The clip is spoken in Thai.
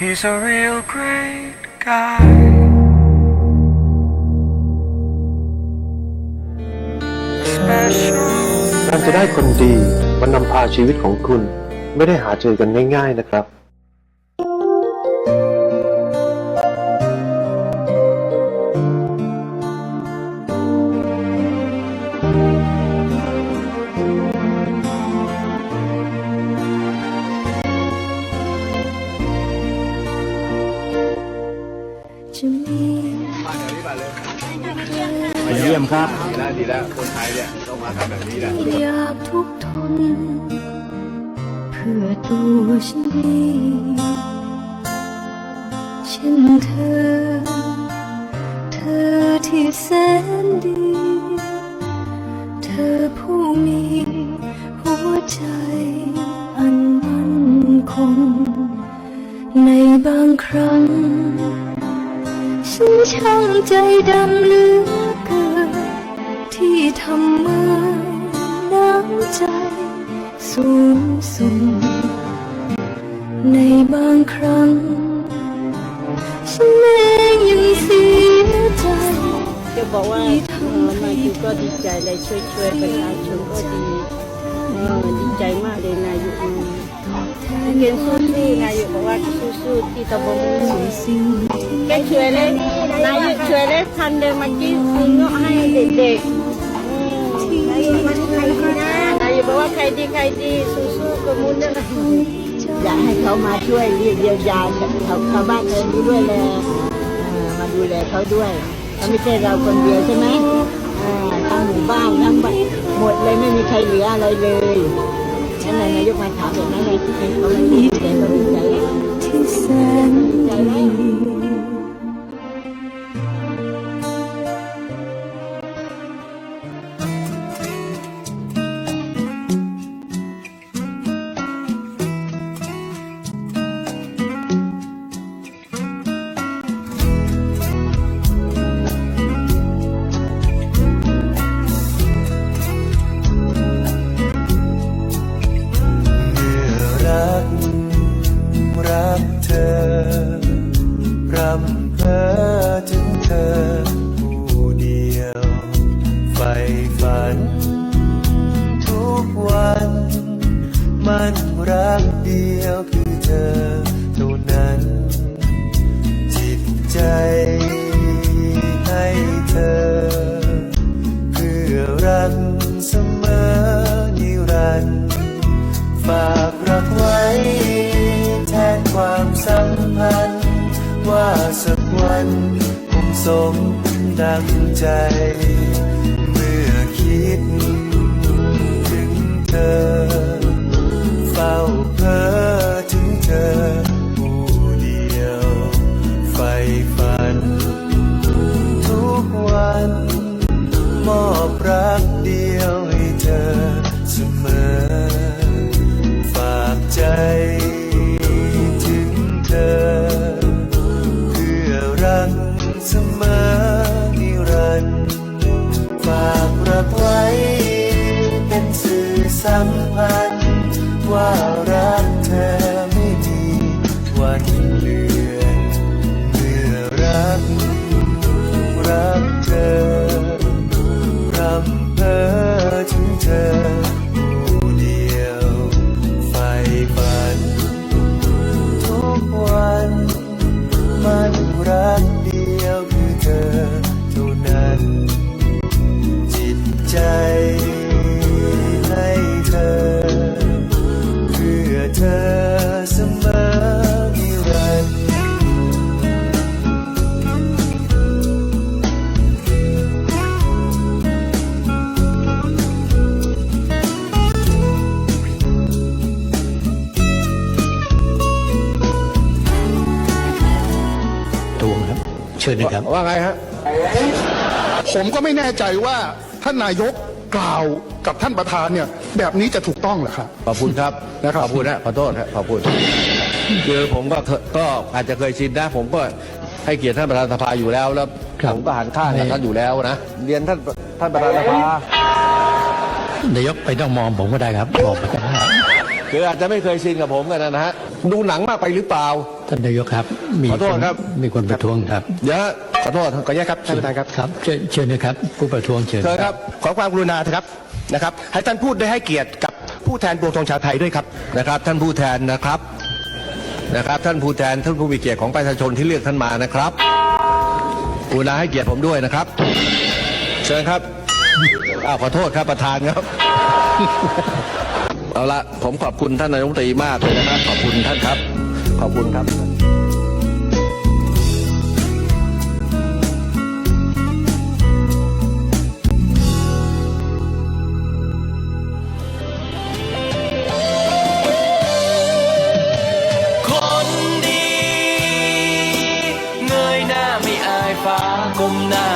He's a real great guy. Special. การจะได้คนดีมันนำพาชีวิตของคุณ ไม่ได้หาเจอกันง่าย ๆนะครับ ไปเยี่ยมครับแล้วดีแล้วคนไทยเนี่ยต้องมาทำแบบนี้แหละอยากทุกข์ทนเพื่อตัวฉันเองเช่นเธอ เธอที่แสนดี เธอผู้มีหัวใจอันมั่นคงในบางครั้ง ฉันช่างใจดำเหลือเกินที่ทำเมาน้ำใจสูงส่งในบางครั้ง ฉันเองยังเสียใจ จะบอกว่าเออมาอยู่ก็ดีใจเลยช่วยช่วยประชาชนก็ดีเออดีใจมากเลยนายกอืมเรียนสู้ ๆนายกบอกว่าสู้ๆที่ตะบนมูสิ่งแกช่วยเลยนายกช่วยเลยพันเดินมากินซื้อเงาะให้เด็กๆนายกใครดีนะนายกบอกว่าใครดีใครดีสู้ๆกับมูลนะอยากให้เขามาช่วยเยียวยาเขาชาวบ้านเขาด้วยแลเออมาดูแลเขาด้วยเขาไม่ใช่เราคนเดียวใช่ไหมทั้งหมู่บ้านทั้งบ้านหมดเลยไม่มีใครเหลืออะไรเลย นั่นนายกมาถามแบบนั้นเลยเขาไม่ดีใจเขาดีใจที่แสนดี ฝัน ทุกวัน มันรักเดียวคือเธอเท่านั้น จิตใจให้เธอ เพื่อรักเสมอนิรันดร์ฝากรักไว้แทนความสัมพันธ์ ว่าสักวันคงสมดังใจ ดถึงเธอ เฝ้าเพ้อถึงเธอ ผู้เดียวไฟฝัน ทุกวัน มอบรักดี สัมพันธ์ว่ารักเธอไม่มีวันลืม ชิญนะครับ ว่าไงฮะผมก็ไม่แน่ใจว่าท่านนายกกล่าวกับท่านประธานเนี่ย แบบนี้จะถูกต้องเหรอครับขอบคุณครับนะครับขอบคุณนะขอโทษนะขอบคุณคือผมก็เคก็อาจจะเคยชินนะ ผมก็ให้เกียรติท่านประธานสภาอยู่แล้วแล้วครับผมก็หันข้างกับท่านอยู่แล้วนะเรียนท่านท่านประธานสภานายกไปต้องมองผมก็ได้ครับบอกมาก็ได้คืออาจจะไม่เคยชินกับผมกันนะฮะ ดูหนังมากไปหรือเปล่า ท่านนายกครับ มีขอโทษครับ มีคนประท้วงครับเดี๋ยวขอโทษขออนุญาตครับท่านประธานครับครับเชิญเชิญนะครับ ผู้ประท้วงเชิญเชิญครับขอความกรุณาเถอะครับนะครับ ให้ท่านพูดได้ให้เกียรติกับผู้แทนปวงชนชาวไทยด้วยครับนะครับ ท่านผู้แทนนะครับนะครับ ท่านผู้แทนท่านผู้มีเกียรติของประชาชนที่เลือกท่านมานะครับกรุณาให้เกียรติผมด้วยนะครับ เชิญครับอ้าวขอโทษครับประธานครับ เอาละผมขอบคุณท่านนายกรัฐมนตรีมากเลยนะครับขอบคุณท่านครับ ขอบคุณครับคนดีเงยหน้าไม่อายฟ้าก้มหน้า